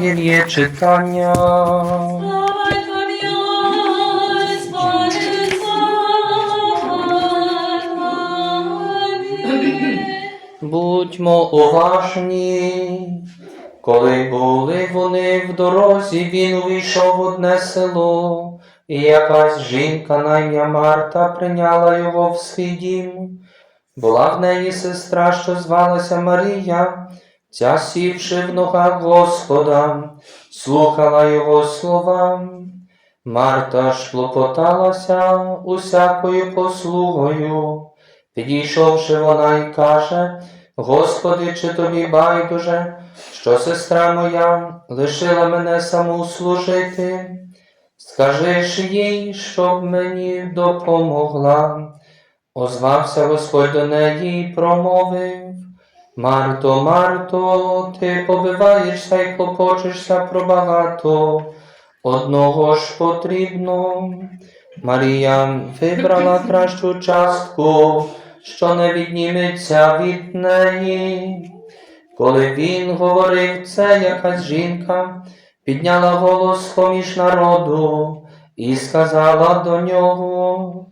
Святого Євангелія читання. Будьмо уважні. Коли були вони в дорозі, він увійшов в одне село, і якась жінка на ім'я Марта прийняла його в свій дім. Була в неї сестра, що звалася Марія, ця сівши в ногах Господа, слухала його слова. Марта ж клопоталася усякою послугою. Підійшовши вона й каже, Господи, чи тобі байдуже, що сестра моя лишила мене саму служити? Скажи ж їй, щоб мені допомогла. Озвався Господь до неї і промовив. Марто, Марто, ти побиваєшся і клопочешся про багато. Одного ж потрібно. Марія вибрала кращу частку, що не відніметься від неї. Коли він говорив це, якась жінка підняла голос поміж народу і сказала до нього,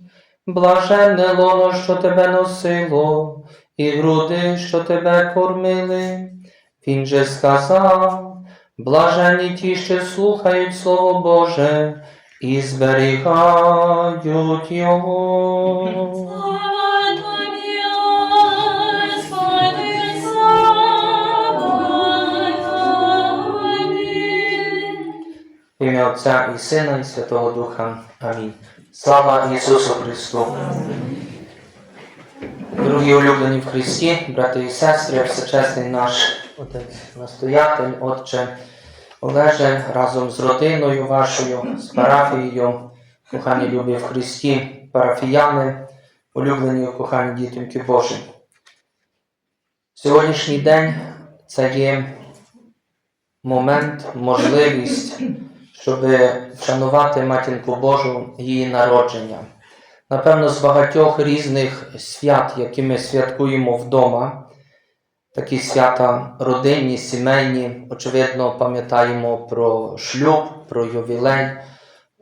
блаженне лоно, що тебе носило, і груди, що тебе кормили. Він же сказав, блаженні ті, що слухають Слово Боже і зберігають його. Ім'я Отця і Сина, і Святого Духа. Амінь. Слава Ісусу Христу! Дорогі улюблені в Христі, брати і сестри, всечесний наш настоятель, Отче Олеже, разом з родиною вашою, з парафією, кохані любі в Христі, парафіяни, улюблені кохані дітоньки Божі. Сьогоднішній день це є момент, можливість, щоб вшанувати матінку Божу її народження. Напевно, з багатьох різних свят, які ми святкуємо вдома, такі свята родинні, сімейні, очевидно, пам'ятаємо про шлюб, про ювілей.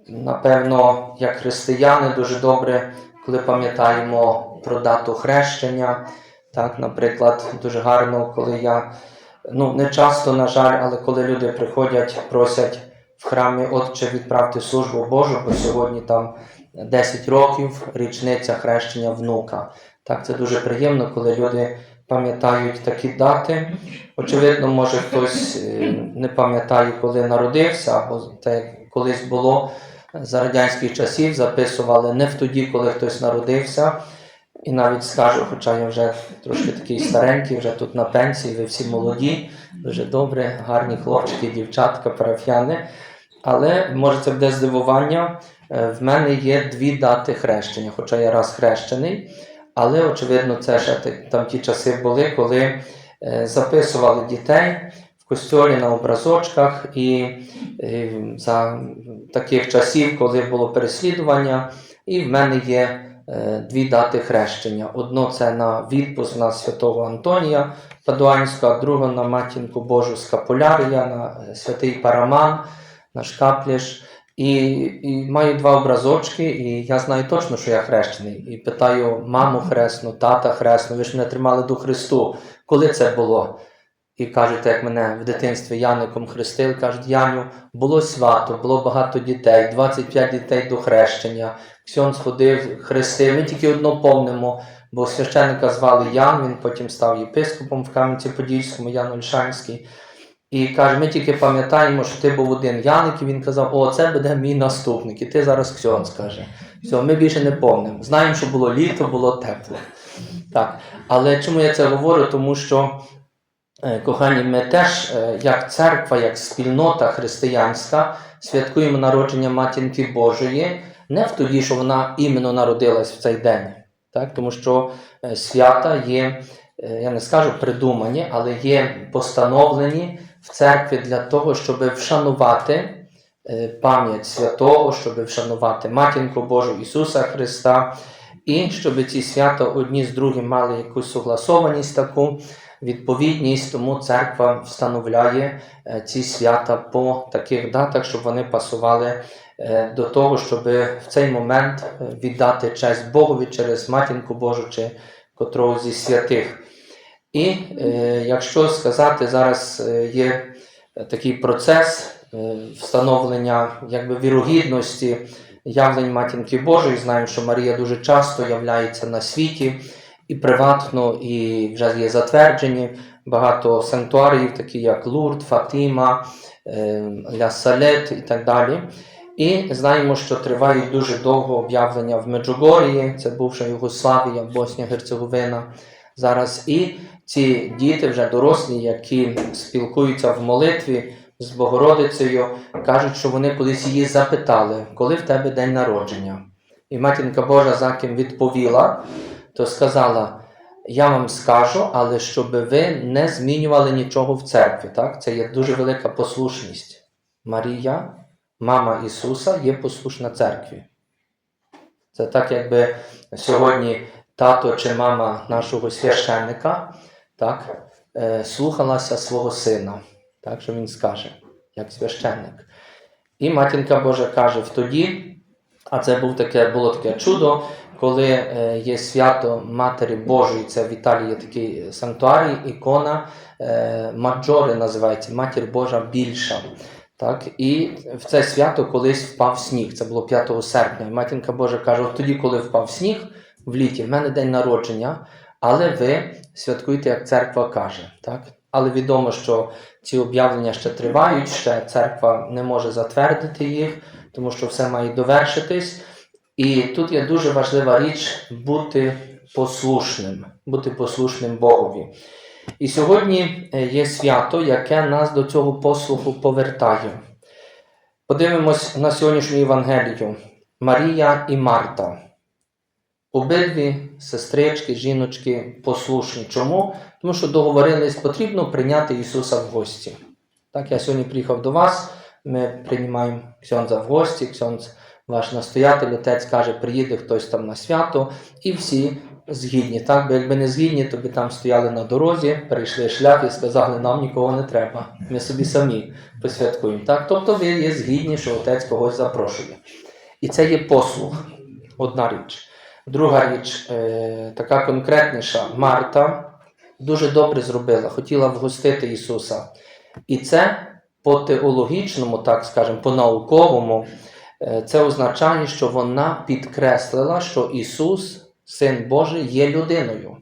Напевно, як християни дуже добре, коли пам'ятаємо про дату хрещення. Так, наприклад, дуже гарно, коли я, ну не часто, на жаль, але коли люди приходять, просять в храмі Отче відправити службу Божу, бо сьогодні там 10 років річниця хрещення внука. Так, це дуже приємно, коли люди пам'ятають такі дати. Очевидно, може хтось е, не пам'ятає, коли народився, або те, колись було за радянських часів, записували не в тоді, коли хтось народився. І навіть скажу, хоча я вже трошки такий старенький, вже тут на пенсії, ви всі молоді, дуже добре, гарні хлопчики, дівчатка, парафіяни. Але може це буде здивування. Е, В мене є дві дати хрещення, хоча я раз хрещений, але очевидно, це ще там ті часи були, коли е, записували дітей в костьолі на образочках, і е, за таких часів, коли було переслідування, і в мене є дві дати хрещення. Одно це на відпуск на святого Антонія Падуанського, а друге на матінку Божу Скапулярія, на святий Параман, на Шкапліш. І, і маю два образочки, і я знаю точно, що я хрещений. І питаю маму хресну, тата хресну, ви ж мене тримали до Христу. Коли це було? І кажуть, як мене в дитинстві Яником хрестили, кажуть, Яню, було свято, було багато дітей, 25 дітей до хрещення. Ксьон сходив, хрестив. Ми тільки одно помнимо, бо священника звали Ян, він потім став єпископом в Кам'янці-Подільському, Ян Ольшанський. І каже, ми тільки пам'ятаємо, що ти був один Яник, і він казав, о, це буде мій наступник, і ти зараз Ксьон скаже. Все, ми більше не помнимо. Знаємо, що було літо, було тепло. Так. Але чому я це говорю? Тому що, е, кохані, ми теж, е, як церква, як спільнота християнська, святкуємо народження Матінки Божої не в тоді, що вона іменно народилась в цей день. Так? Тому що е, свята є, я не скажу придумані, але є постановлені в церкві для того, щоб вшанувати е, пам'ять святого, щоб вшанувати матінку Божу Ісуса Христа, і щоб ці свята одні з другим мали якусь согласованість таку, відповідність, тому церква встановляє е, ці свята по таких датах, щоб вони пасували е, до того, щоб в цей момент віддати честь Богові через матінку Божу чи котрого зі святих. І е, якщо сказати, зараз е, є такий процес е, встановлення якби, вірогідності явлень Матінки Божої. Знаємо, що Марія дуже часто являється на світі і приватно, і вже є затверджені багато санктуаріїв, такі як Лурд, Фатима, е, Ля Салет і так далі. І знаємо, що тривають дуже довго об'явлення в Меджугорії, це бувша Югославія, Боснія, Герцеговина. Зараз і ці діти, вже дорослі, які спілкуються в молитві з Богородицею, кажуть, що вони колись її запитали, коли в тебе день народження. І матінка Божа за ким відповіла, то сказала: Я вам скажу, але щоб ви не змінювали нічого в церкві. Так? Це є дуже велика послушність. Марія, мама Ісуса, є послушна церкві. Це так, якби сьогодні тато чи мама нашого священника так, е, слухалася свого сина, так, що він скаже, як священник. І матінка Божа каже в тоді, а це був таке, було таке чудо, коли е, є свято Матері Божої, це в Італії є такий санктуарій, ікона е, Маджоре називається, Матір Божа більша. Так, і в це свято колись впав сніг. Це було 5 серпня. І матінка Божа каже: от тоді, коли впав сніг в літі, в мене день народження, але ви святкуєте, як церква каже. Так? Але відомо, що ці об'явлення ще тривають, ще церква не може затвердити їх, тому що все має довершитись. І тут є дуже важлива річ бути послушним, бути послушним Богові. І сьогодні е, є свято, яке нас до цього послуху повертає. Подивимось на сьогоднішню Євангелію. Марія і Марта. Обидві сестрички, жіночки послушні. Чому? Тому що договорились, потрібно прийняти Ісуса в гості. Так, я сьогодні приїхав до вас, ми приймаємо Ксьонза в гості, Ксьонз, ваш настоятель, отець каже, приїде хтось там на свято, і всі згідні. Так, бо якби не згідні, то би там стояли на дорозі, перейшли шлях і сказали, нам нікого не треба. Ми собі самі посвяткуємо. Так? Тобто ви є згідні, що отець когось запрошує. І це є послуг. Одна річ. Друга річ, е, така конкретніша, Марта дуже добре зробила, хотіла вгостити Ісуса. І це по теологічному, так скажемо, по науковому, е, це означає, що вона підкреслила, що Ісус, Син Божий, є людиною.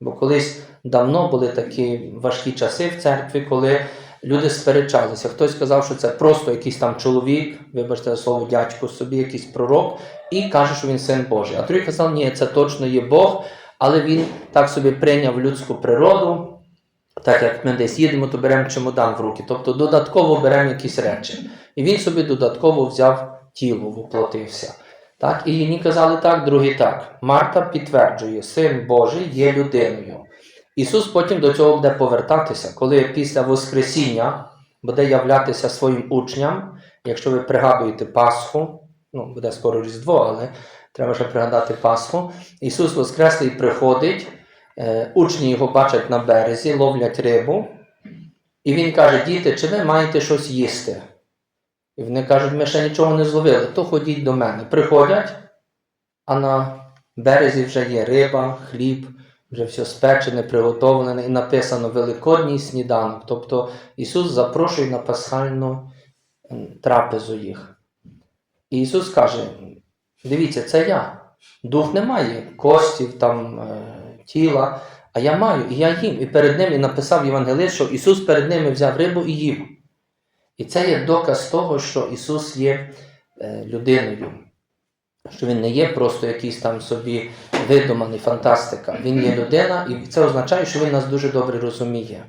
Бо колись давно були такі важкі часи в церкві, коли люди сперечалися. Хтось сказав, що це просто якийсь там чоловік, вибачте за слово дядько собі, якийсь пророк, і каже, що він син Божий. А другий казав, ні, це точно є Бог, але він так собі прийняв людську природу. Так як ми десь їдемо, то беремо чемодан в руки, тобто додатково беремо якісь речі. І він собі додатково взяв тіло, воплотився. Так? І одні казали так, другі так. Марта підтверджує, син Божий є людиною. Ісус потім до цього буде повертатися, коли після Воскресіння буде являтися своїм учням. Якщо ви пригадуєте Пасху, ну буде скоро Різдво, але треба ще пригадати Пасху. Ісус Воскреслий приходить, е, учні його бачать на березі, ловлять рибу, і Він каже: Діти, чи ви маєте щось їсти? І вони кажуть, ми ще нічого не зловили, то ходіть до мене. Приходять, а на березі вже є риба, хліб, вже все спечене, приготовлене, і написано Великодній сніданок. Тобто Ісус запрошує на пасхальну трапезу їх. І Ісус каже: дивіться, це я. Дух не має костів, там, е, тіла, а я маю, і я їм. І перед ним і написав Євангелист, що Ісус перед ними взяв рибу і їв. І це є доказ того, що Ісус є е, людиною, що Він не є просто якийсь там собі видуманий фантастика. Він є людина, і це означає, що Він нас дуже добре розуміє.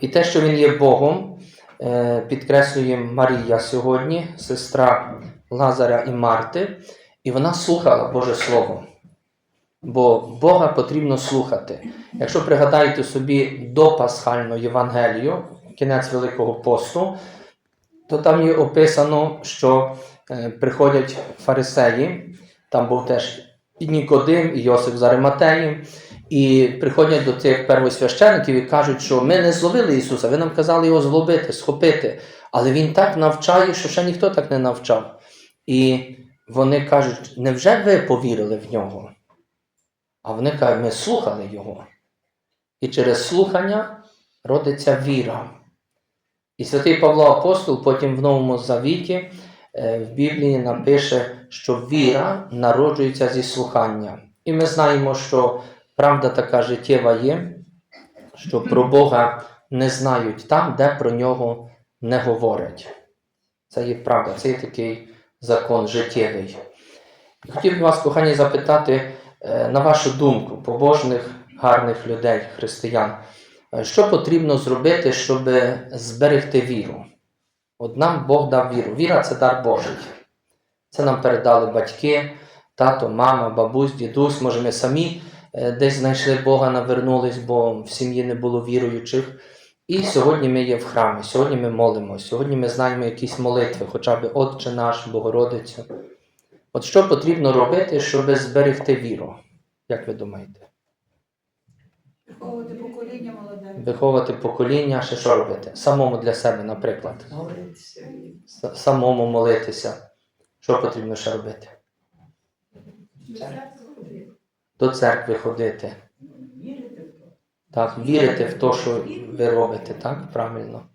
І те, що Він є Богом, е, підкреслює Марія сьогодні, сестра Лазаря і Марти, і вона слухала Боже Слово. Бо Бога потрібно слухати. Якщо пригадаєте собі до Пасхальну Євангелію, кінець Великого посту, то там є описано, що е, приходять фарисеї, там був теж Нікодим, і Йосип з Ариматеї, і приходять до тих первосвящеників і кажуть, що ми не зловили Ісуса, ви нам казали його зловити, схопити. Але Він так навчає, що ще ніхто так не навчав. І вони кажуть, невже ви повірили в нього? А вони кажуть, ми слухали його. І через слухання родиться віра. І святий Павло Апостол потім в Новому Завіті е, в Біблії напише, що віра народжується зі слухання. І ми знаємо, що правда така життєва є, що про Бога не знають там, де про нього не говорять. Це є правда, це є такий закон життєвий. Хотів би вас, кохані, запитати, е, на вашу думку, побожних, гарних людей, християн, е, що потрібно зробити, щоб зберегти віру? От нам Бог дав віру. Віра це дар Божий. Це нам передали батьки, тато, мама, бабусь, дідусь. Може, ми самі е, десь знайшли Бога, навернулись, бо в сім'ї не було віруючих. І сьогодні ми є в храмі, сьогодні ми молимося, сьогодні ми знаємо якісь молитви, хоча б Отче наш, Богородицю. От що потрібно робити, щоб зберегти віру? Як ви думаєте? Виховувати покоління молоде. Виховувати покоління, ще що робити? Самому для себе, наприклад. Молиться. С- Самому молитися. Що потрібно ще робити? До церкви ходити. Так, вірити в те, що ви робите, так? Правильно.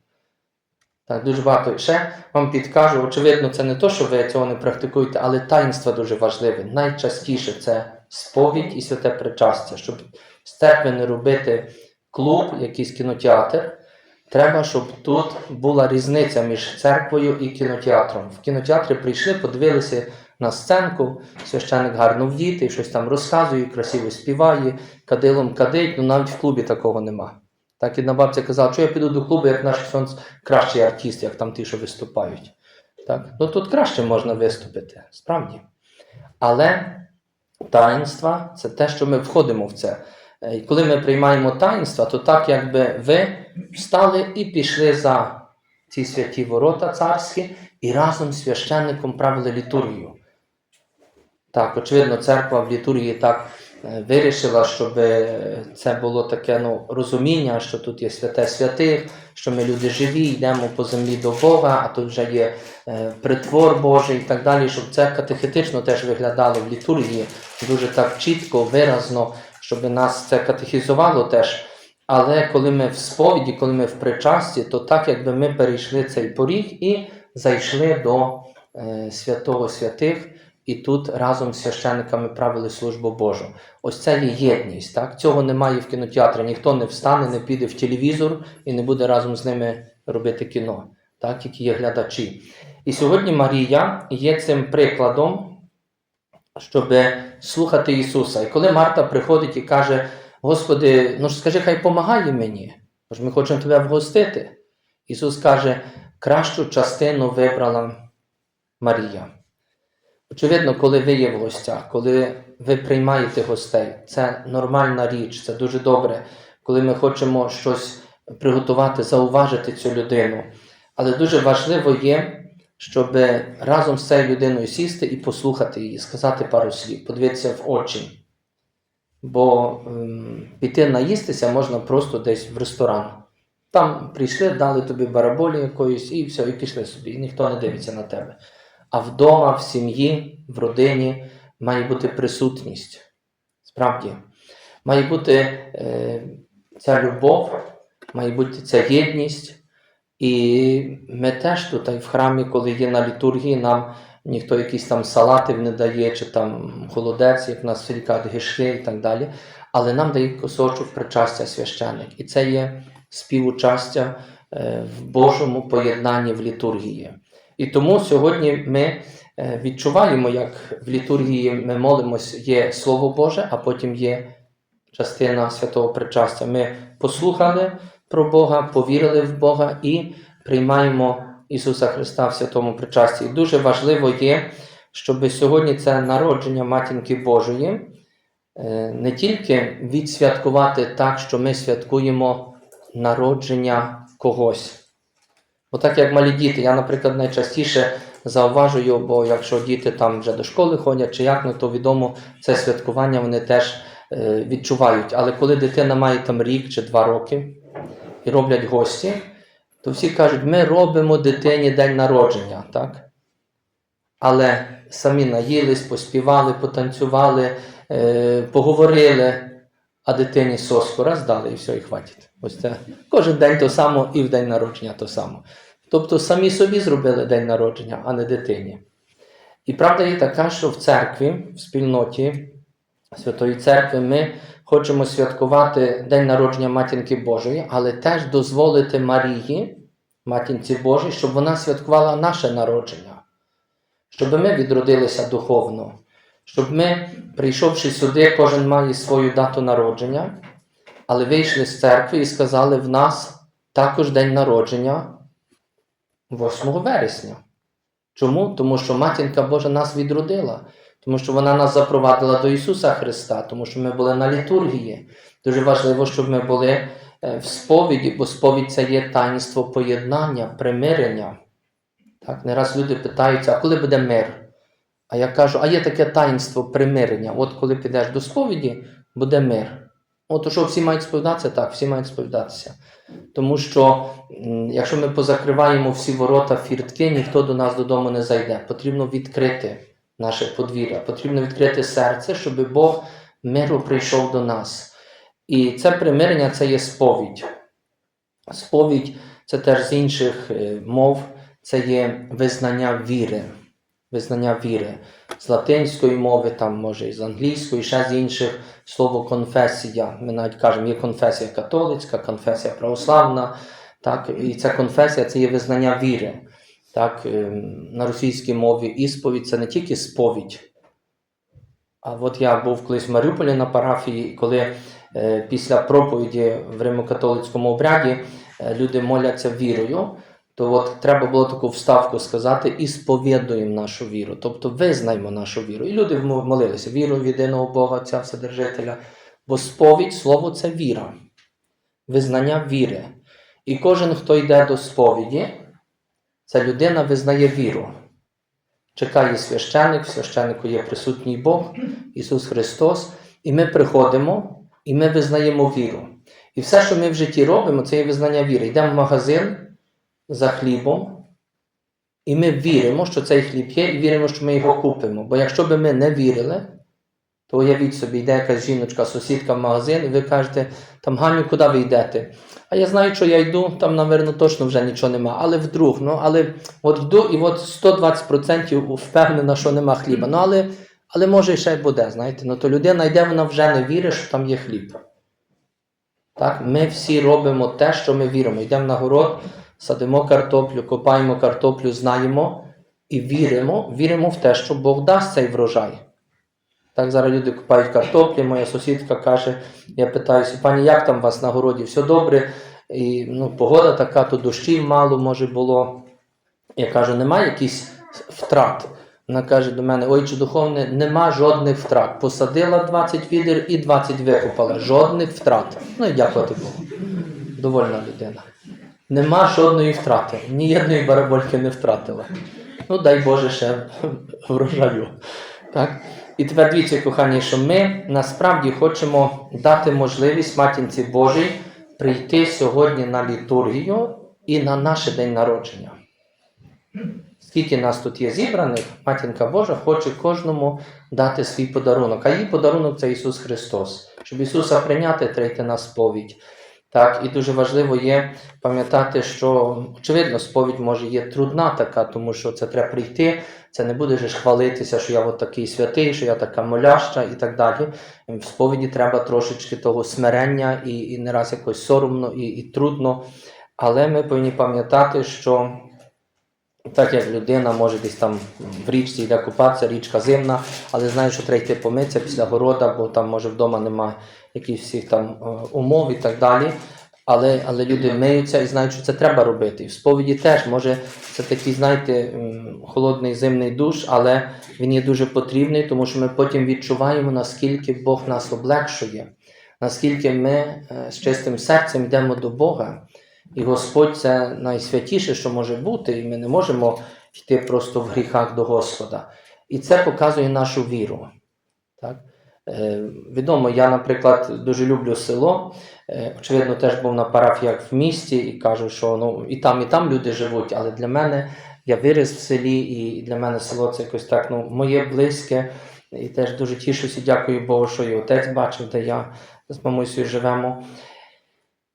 Так, дуже багато. Ще вам підкажу, очевидно, це не то, що ви цього не практикуєте, але таїнства дуже важливе. Найчастіше це сповідь і святе причастя. Щоб з церкви не робити клуб, якийсь кінотеатр, треба, щоб тут була різниця між церквою і кінотеатром. В кінотеатрі прийшли, подивилися на сценку, священик гарно вдіти, щось там розказує, красиво співає, кадилом кадить, ну навіть в клубі такого нема. Так і одна бабця казала, що я піду до клубу, як наш сонц кращий артист, як там ті, що виступають. Так? Ну тут краще можна виступити, справді. Але таїнства це те, що ми входимо в це. Е, І коли ми приймаємо таїнства, то так, якби ви встали і пішли за ці святі ворота царські, і разом з священником правили літургію. Так, очевидно, церква в літургії так е, вирішила, щоб е, це було таке ну, розуміння, що тут є святе святих, що ми люди живі, йдемо по землі до Бога, а тут вже є притвор Божий і так далі, щоб це катехетично теж виглядало в літургії дуже так чітко, виразно, щоб нас це катехізувало теж. Але коли ми в сповіді, коли ми в причасті, то так, якби ми перейшли цей поріг і зайшли до е, святого святих, і тут разом з священниками правили службу Божу. Ось це є єдність. Так? Цього немає в кінотеатрі. Ніхто не встане, не піде в телевізор і не буде разом з ними робити кіно, так? які є глядачі. І сьогодні Марія є цим прикладом, щоб слухати Ісуса. І коли Марта приходить і каже: Господи, ну ж скажи, хай помагає мені, бо ж ми хочемо тебе вгостити. Ісус каже, кращу частину вибрала Марія. Очевидно, коли ви є в гостях, коли ви приймаєте гостей, це нормальна річ, це дуже добре, коли ми хочемо щось приготувати, зауважити цю людину. Але дуже важливо є, щоб разом з цією людиною сісти і послухати її, сказати пару слів, подивитися в очі. Бо ем, піти наїстися можна просто десь в ресторан. Там прийшли, дали тобі бараболі якоїсь і все, і пішли собі, і ніхто не дивиться на тебе. А вдома, в сім'ї, в родині має бути присутність. Справді, має бути е, ця любов, має бути ця єдність. І ми теж тут в храмі, коли є на літургії, нам ніхто якісь там салатів не дає, чи там холодець, як нас селі гішки і так далі. Але нам дає кусочок причастя священник. І це є співучастя е, в Божому поєднанні в літургії. І тому сьогодні ми е, відчуваємо, як в літургії ми молимось, є Слово Боже, а потім є частина святого причастя. Ми послухали про Бога, повірили в Бога і приймаємо Ісуса Христа в святому причасті. І дуже важливо є, щоб сьогодні це народження Матінки Божої е, не тільки відсвяткувати так, що ми святкуємо народження когось. Бо так як малі діти, я, наприклад, найчастіше зауважую, бо якщо діти там вже до школи ходять чи як, ну то відомо це святкування вони теж е, відчувають. Але коли дитина має там рік чи два роки і роблять гості, то всі кажуть, ми робимо дитині день народження, так? Але самі наїлись, поспівали, потанцювали, е, поговорили, а дитині соску раз дали і все, і хватить. Ось це кожен день то само і в день народження то само. Тобто самі собі зробили день народження, а не дитині. І правда є така, що в церкві, в спільноті Святої Церкви, ми хочемо святкувати День народження Матінки Божої, але теж дозволити Марії, Матінці Божій, щоб вона святкувала наше народження, щоб ми відродилися духовно, щоб ми, прийшовши сюди, кожен має свою дату народження, але вийшли з церкви і сказали, в нас також день народження 8 вересня. Чому? Тому що Матінка Божа нас відродила, тому що вона нас запровадила до Ісуса Христа, тому що ми були на літургії. Дуже важливо, щоб ми були е, в сповіді, бо сповідь це є таїнство поєднання, примирення. Так, не раз люди питаються, а коли буде мир? А я кажу, а є таке таїнство примирення. От коли підеш до сповіді, буде мир. От що всі мають сповідатися? Так, всі мають сповідатися. Тому що якщо ми позакриваємо всі ворота фіртки, ніхто до нас додому не зайде. Потрібно відкрити наше подвір'я, потрібно відкрити серце, щоб Бог миру прийшов до нас. І це примирення це є сповідь. Сповідь це теж з інших е, мов, це є визнання віри. Визнання віри. З латинської мови, там може і з англійської, ще з інших слово конфесія. Ми навіть кажемо, є конфесія католицька, конфесія православна. Так, і ця конфесія це є визнання віри. Так, ем, на російській мові ісповідь це не тільки сповідь. А от я був колись в Маріуполі на парафії, коли е, після проповіді в римокатолицькому обряді е, люди моляться вірою, то от треба було таку вставку сказати і сповідуємо нашу віру, тобто визнаймо нашу віру. І люди молилися віру в єдиного Бога, Отця Вседержителя. Бо сповідь, слово це віра, визнання віри. І кожен, хто йде до сповіді, ця людина визнає віру. Чекає священик, в священику є присутній Бог, Ісус Христос, і ми приходимо і ми визнаємо віру. І все, що ми в житті робимо, це є визнання віри. Йдемо в магазин за хлібом, і ми віримо, що цей хліб є, і віримо, що ми його купимо. Бо якщо би ми не вірили, то уявіть собі, йде якась жіночка, сусідка в магазин, і ви кажете, там Ганю, куди ви йдете? А я знаю, що я йду, там, напевно, точно вже нічого нема. Але вдруг, ну, але от йду, і от 120% впевнена, що нема хліба. Ну, але, але може ще й буде, знаєте. Ну, то людина йде, вона вже не вірить, що там є хліб. Так, ми всі робимо те, що ми віримо. Йдемо на город, садимо картоплю, копаємо картоплю, знаємо і віримо, віримо в те, що Бог дасть цей врожай. Так зараз люди купають картоплі, моя сусідка каже, я питаюся, пані, як там у вас на городі? Все добре? І ну, погода така, то дощів мало може було. Я кажу, немає якихось втрат. Вона каже до мене: ой, чи духовне, нема жодних втрат. Посадила 20 відер і 20 викопала. Жодних втрат. Ну і дякувати Богу. Довольна людина. Нема жодної втрати. Ні одної барабольки не втратила. Ну, дай Боже, ще врожаю. Так? І тепер дивіться, кохані, що ми насправді хочемо дати можливість матінці Божій прийти сьогодні на літургію і на наш день народження. Скільки нас тут є зібраних, матінка Божа хоче кожному дати свій подарунок. А її подарунок це Ісус Христос. Щоб Ісуса прийняти, треба йти на сповідь. Так, і дуже важливо є пам'ятати, що очевидно, сповідь може є трудна така, тому що це треба прийти. Це не буде ж хвалитися, що я от такий святий, що я така моляща і так далі. В сповіді треба трошечки того смирення і, і не раз якось соромно і, і трудно. Але ми повинні пам'ятати, що так як людина може десь там в річці йде купатися, річка зимна, але знає, що треба йти помитися після города, бо там може вдома немає якихось всіх там е, умов і так далі. Але, але люди миються і знають, що це треба робити. І в сповіді теж може це такий, знаєте, холодний зимний душ, але він є дуже потрібний, тому що ми потім відчуваємо, наскільки Бог нас облегшує, наскільки ми е, з чистим серцем йдемо до Бога. І Господь це найсвятіше, що може бути, і ми не можемо йти просто в гріхах до Господа. І це показує нашу віру. Так? Е, відомо, я, наприклад, дуже люблю село. Е, очевидно, теж був на парафіях в місті і кажу, що ну, і там, і там люди живуть, але для мене я виріс в селі, і для мене село це якось так ну, моє близьке. І теж дуже тішуся, дякую Богу, що і отець бачив, де я з мамусею живемо.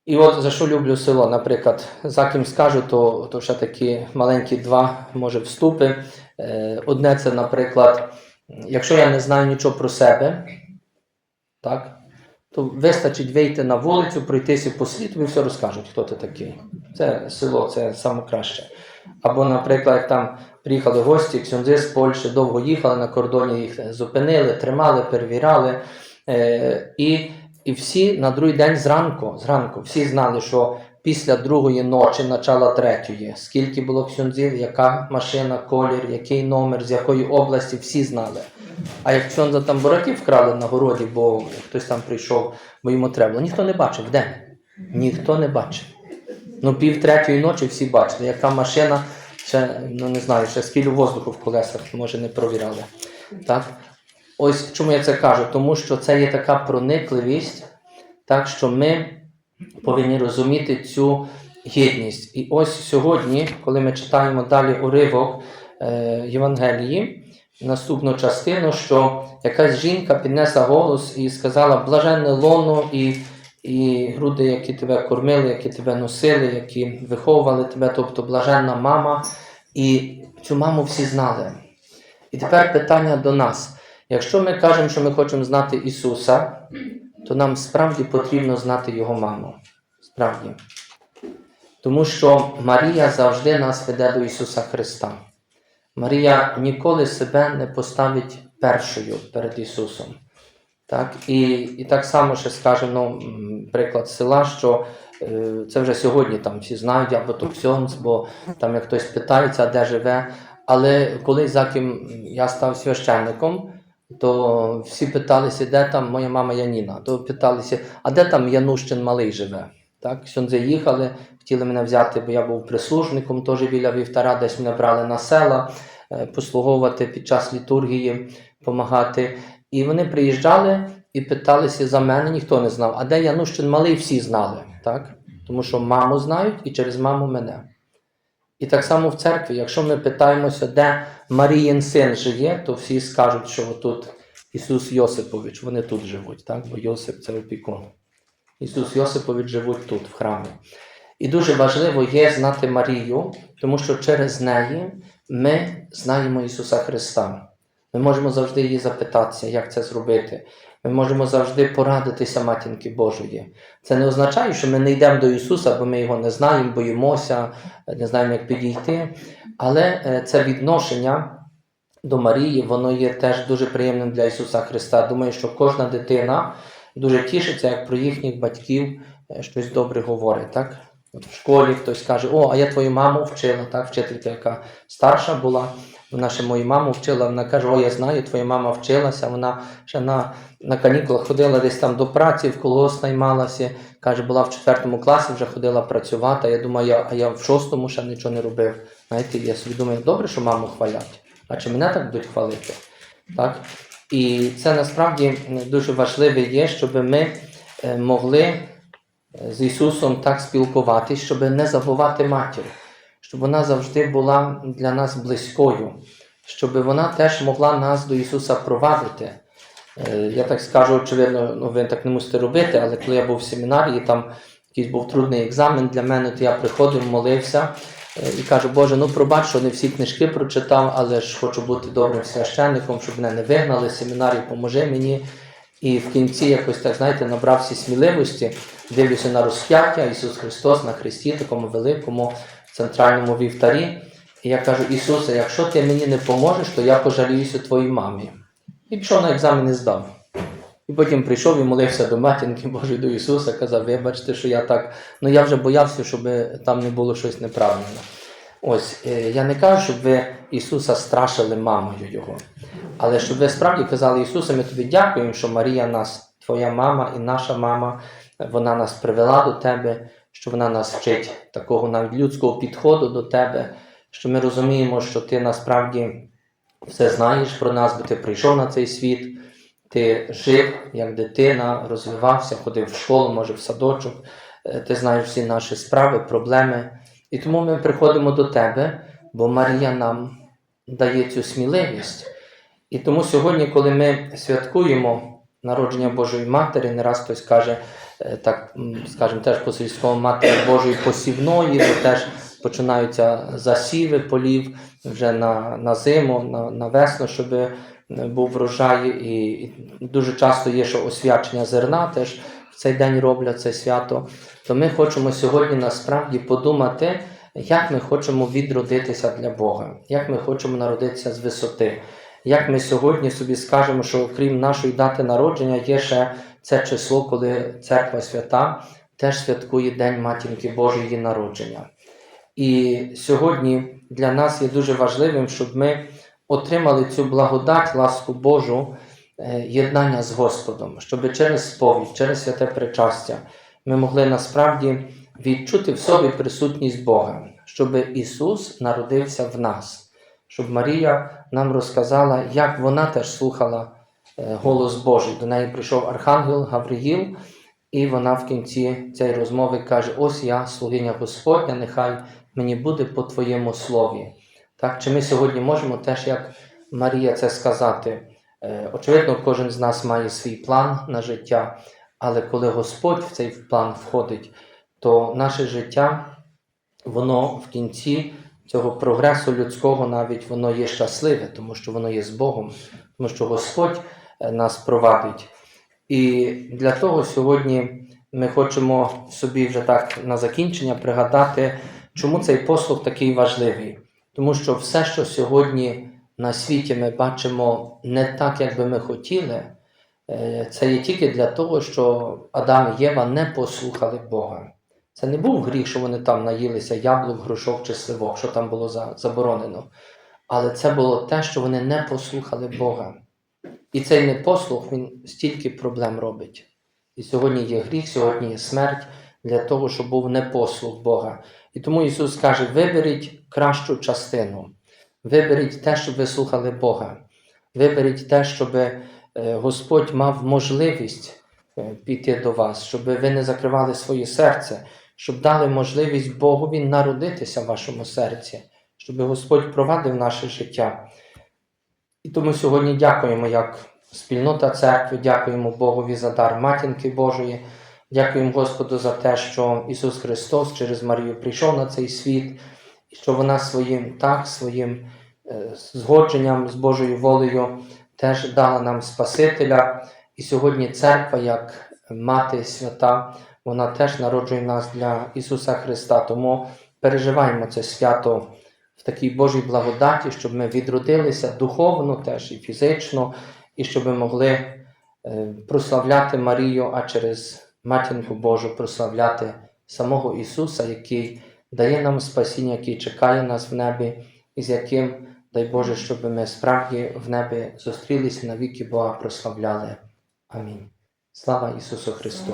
І от за що люблю село, наприклад, за ким скажу, то, то ще такі маленькі два, може, вступи. Е, Одне це, наприклад, якщо я не знаю нічого про себе, так, то вистачить вийти на вулицю, пройтися по світу, тобі все розкажуть, хто ти такий. Це село, це саме краще. Або, наприклад, як там приїхали гості, ксьонзи з Польщі, довго їхали на кордоні, їх зупинили, тримали, перевіряли. Е, і, і всі на другий день зранку, зранку всі знали, що після другої ночі, начала третьої, скільки було ксьонзів, яка машина, колір, який номер, з якої області, всі знали. А як ксьонза там бураки вкрали на городі, бо хтось там прийшов, бо йому треба, ніхто не бачив, де? Ніхто не бачив. Ну, пів третьої ночі всі бачили, яка машина, ще, ну не знаю, ще скільки воздуху в колесах, може, не провіряли. Так? Ось чому я це кажу? Тому що це є така проникливість, так що ми повинні розуміти цю гідність. І ось сьогодні, коли ми читаємо далі уривок е, Євангелії, наступну частину, що якась жінка піднесла голос і сказала: блаженне лоно і, і груди, які тебе кормили, які тебе носили, які виховували тебе, тобто блаженна мама. І цю маму всі знали. І тепер питання до нас. Якщо ми кажемо, що ми хочемо знати Ісуса, то нам справді потрібно знати Його маму. Справді. Тому що Марія завжди нас веде до Ісуса Христа. Марія ніколи себе не поставить першою перед Ісусом. Так? І, і так само ще скажемо ну, приклад села, що е, це вже сьогодні там всі знають, або то ксьонц, бо там як хтось питається, де живе. Але коли за я став священником, то всі питалися, де там моя мама Яніна. То питалися, а де там Янущин малий живе? Так, сьогодні їхали, хотіли мене взяти, бо я був прислужником теж біля вівтара, десь мене брали на села, е, послуговувати під час літургії, допомагати. І вони приїжджали і питалися за мене, ніхто не знав. А де Янущин малий, всі знали. Так? Тому що маму знають і через маму мене. І так само в церкві, якщо ми питаємося, де Маріїн син живе, то всі скажуть, що тут Ісус Йосипович, вони тут живуть, так? бо Йосип це опікун. Ісус Йосипович живуть тут, в храмі. І дуже важливо є знати Марію, тому що через неї ми знаємо Ісуса Христа. Ми можемо завжди її запитатися, як це зробити. Ми можемо завжди порадитися матінки Божої. Це не означає, що ми не йдемо до Ісуса, бо ми його не знаємо, боїмося, не знаємо, як підійти. Але е, це відношення до Марії, воно є теж дуже приємним для Ісуса Христа. Думаю, що кожна дитина дуже тішиться, як про їхніх батьків е, щось добре говорить. Так? В школі хтось каже, о, а я твою маму вчила, так? вчителька, яка старша була. Вона ще мою маму вчила, вона каже, о, я знаю, твоя мама вчилася, вона ще на, на канікулах ходила десь там до праці, в колос наймалася. Каже, була в четвертому класі, вже ходила працювати. Я думаю, я, а я в шостому ще нічого не робив. Знаєте, я собі думаю, добре, що маму хвалять. А чи мене так будуть хвалити? Так? І це насправді дуже важливе є, щоб ми е, могли е, з Ісусом так спілкуватись, щоб не забувати матір, щоб вона завжди була для нас близькою, щоб вона теж могла нас до Ісуса провадити. Е, Я так скажу, очевидно, ну, ви так не мусите робити, але коли я був в семінарії, там якийсь був трудний екзамен для мене, то я приходив, молився е, і кажу, Боже, ну пробач, що не всі книжки прочитав, але ж хочу бути добрим священником, щоб мене не вигнали з семінарії, поможи мені. І в кінці якось так, знаєте, набрався сміливості, дивлюся на розп'яття, Ісус Христос на Христі, такому великому центральному вівтарі. І я кажу, Ісусе, якщо ти мені не поможеш, то я пожаліюся твоїй мамі. І пішов на екзамен і здав. І потім прийшов і молився до матінки Божої, до Ісуса, казав, вибачте, що я так. Ну я вже боявся, щоб там не було щось неправильно. Ось, е, я не кажу, щоб ви Ісуса страшили мамою Його. Але щоб ви справді казали Ісусе, ми тобі дякуємо, що Марія нас, твоя мама і наша мама, вона нас привела до тебе, що вона нас вчить такого навіть людського підходу до тебе, що ми розуміємо, що ти насправді все знаєш про нас, бо ти прийшов на цей світ, ти жив як дитина, розвивався, ходив в школу, може в садочок, е, ти знаєш всі наші справи, проблеми. І тому ми приходимо до тебе, бо Марія нам дає цю сміливість. І тому сьогодні, коли ми святкуємо народження Божої Матері, не раз хтось каже, е, так скажімо, теж по сільському матері Божої посівної, бо теж починаються засіви полів вже на, на зиму, на, на весну, щоб був врожай. І, і дуже часто є, що освячення зерна теж в цей день роблять це свято. То ми хочемо сьогодні насправді подумати, як ми хочемо відродитися для Бога, як ми хочемо народитися з висоти. Як ми сьогодні собі скажемо, що крім нашої дати народження, є ще це число, коли Церква Свята теж святкує День Матінки Божої народження. І сьогодні для нас є дуже важливим, щоб ми отримали цю благодать, ласку Божу, е, єднання з Господом, щоб через сповідь, через святе причастя ми могли насправді відчути в собі присутність Бога, щоб Ісус народився в нас щоб Марія нам розказала, як вона теж слухала е, голос Божий. До неї прийшов архангел Гавриїл, і вона в кінці цієї розмови каже: Ось я, слугиня Господня, нехай мені буде по Твоєму слові. Так, чи ми сьогодні можемо теж, як Марія, це сказати? Е, Очевидно, кожен з нас має свій план на життя, але коли Господь в цей план входить, то наше життя, воно в кінці цього прогресу людського навіть воно є щасливе, тому що воно є з Богом, тому що Господь е, нас провадить. І для того сьогодні ми хочемо собі вже так на закінчення пригадати, чому цей послуг такий важливий. Тому що все, що сьогодні на світі ми бачимо не так, як би ми хотіли, е, це є тільки для того, що Адам і Єва не послухали Бога. Це не був гріх, що вони там наїлися яблук, грушок чи сливок, що там було заборонено. Але це було те, що вони не послухали Бога. І цей непослух він стільки проблем робить. І сьогодні є гріх, сьогодні є смерть для того, щоб був непослух Бога. І тому Ісус каже: виберіть кращу частину, виберіть те, щоб ви слухали Бога, виберіть те, щоб е, Господь мав можливість е, піти до вас, щоб ви не закривали своє серце, щоб дали можливість Богові народитися в вашому серці, щоб Господь провадив наше життя. І тому сьогодні дякуємо як спільнота церкви, дякуємо Богові за дар матінки Божої, дякуємо Господу за те, що Ісус Христос через Марію прийшов на цей світ, що вона своїм так, своїм е, згодженням з Божою волею теж дала нам Спасителя. І сьогодні церква, як мати свята, вона теж народжує нас для Ісуса Христа. Тому переживаємо це свято в такій Божій благодаті, щоб ми відродилися духовно теж і фізично, і щоб ми могли е, прославляти Марію, а через Матінку Божу прославляти самого Ісуса, який дає нам спасіння, який чекає нас в небі, і з яким, дай Боже, щоб ми справді в небі зустрілися навіки Бога прославляли. Амінь. Слава Ісусу Христу!